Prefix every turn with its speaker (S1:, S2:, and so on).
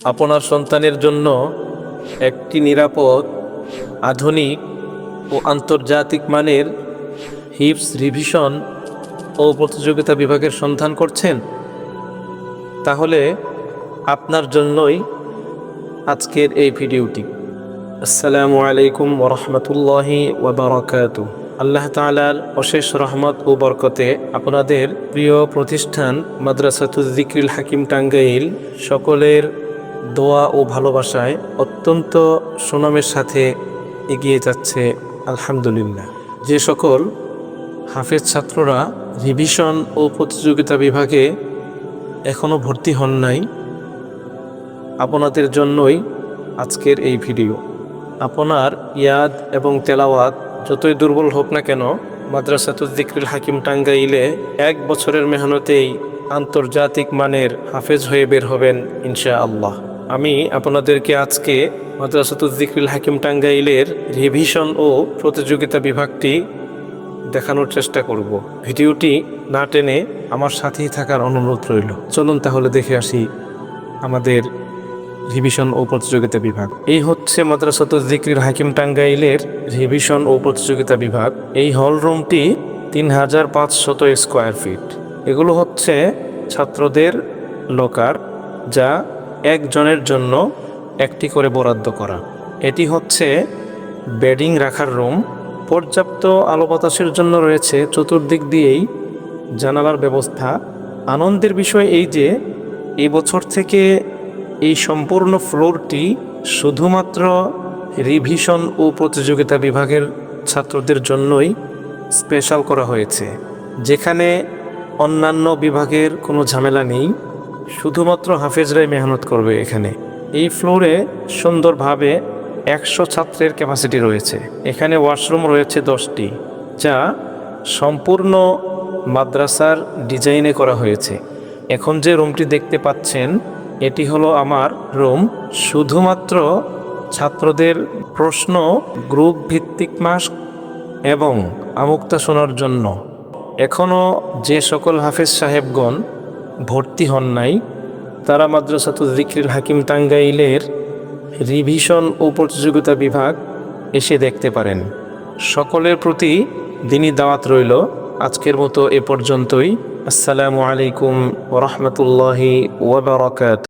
S1: আপনার সন্তানের জন্য একটি নিরাপদ, আধুনিক ও আন্তর্জাতিক মানের হিপস রিভিশন ও প্রতিযোগিতা বিভাগের সন্ধান করছেন। তাহলে আপনার জন্যই আজকের এই ভিডিওটি। আসসালামু আলাইকুম ওরহমতুল্লাহি ওবরাকাত আল্লাহ তালার অশেষ রহমত ও বরকতে আপনাদের প্রিয় প্রতিষ্ঠান মাদ্রাসাতুদ্দিকুল হাকিম টাঙ্গাইল সকলের দোয়া ও ভালোবাসায় অত্যন্ত সুনামের সাথে এগিয়ে যাচ্ছে আলহামদুলিল্লাহ। যে সকল হাফেজ ছাত্ররা রিভিশন ও প্রতিযোগিতা বিভাগে এখনও ভর্তি হন নাই, আপনাদের জন্যই আজকের এই ভিডিও। আপনার ইয়াদ এবং তেলাওয়াত যতই দুর্বল হোক না কেন মাদ্রাসাতুদ্দিকুল হাকিম টাঙ্গাইলে এক বছরের মেহনতেই আন্তর্জাতিক মানের হাফেজ হয়ে বের হবেন ইনশা আল্লাহ আমি আপনাদেরকে আজকে মাদ্রাসাতুদ্দিকুল হাকিম টাঙ্গাইলের রিভিশন ও প্রতিযোগিতা বিভাগটি দেখানোর চেষ্টা করব। ভিডিওটি না টেনে আমার সাথেই থাকার অনুরোধ রইল। চলুন তাহলে দেখে আসি আমাদের রিভিশন ও প্রতিযোগিতা বিভাগ। এই হচ্ছে মাদ্রাসাতুল জিক্রির হাকিম টাঙ্গাইলের রিভিশন ও প্রতিযোগিতা বিভাগ। এই হল রুমটি তিন হাজার পাঁচশত স্কোয়ার ফিট এগুলো হচ্ছে ছাত্রদের লকার যা একজনের জন্য একটি করে বরাদ্দ করা। এটি হচ্ছে বেডিং রাখার রুম। পর্যাপ্ত আলো বাতাসের জন্য রয়েছে চতুর্দিক দিয়েই জানালার ব্যবস্থা। আনন্দের বিষয় এই যে এবছর থেকে এই সম্পূর্ণ ফ্লোরটি শুধুমাত্র রিভিশন ও প্রতিযোগিতা বিভাগের ছাত্রদের জন্যই স্পেশাল করা হয়েছে। যেখানে অন্যান্য বিভাগের কোনো ঝামেলা নেই। শুধুমাত্র হাফেজরাই মেহনত করবে এখানে। এই ফ্লোরে সুন্দরভাবে একশো ছাত্রের ক্যাপাসিটি রয়েছে। এখানে ওয়াশরুম রয়েছে দশটি, যা সম্পূর্ণ মাদ্রাসার ডিজাইনে করা হয়েছে। এখন যে রুমটি দেখতে পাচ্ছেন, এটি হলো আমার রুম শুধুমাত্র ছাত্রদের প্রশ্ন গ্রুপ ভিত্তিক মাস্ক এবং আমুক্তা শোনার জন্য। এখনও যে সকল হাফেজ সাহেবগণ ভর্তি হন নাই। তারা মাদ্রাসাতুল জিক্রির হাকিম টাঙ্গাইলের রিভিশন ও প্রতিযোগিতা বিভাগ এসে দেখতে পারেন। সকলের প্রতি দিনই দাওয়াত রইল। আজকের মতো এ পর্যন্তই। আসসালামু আলাইকুম ওরহমতুল্লাহি ওবরাকাত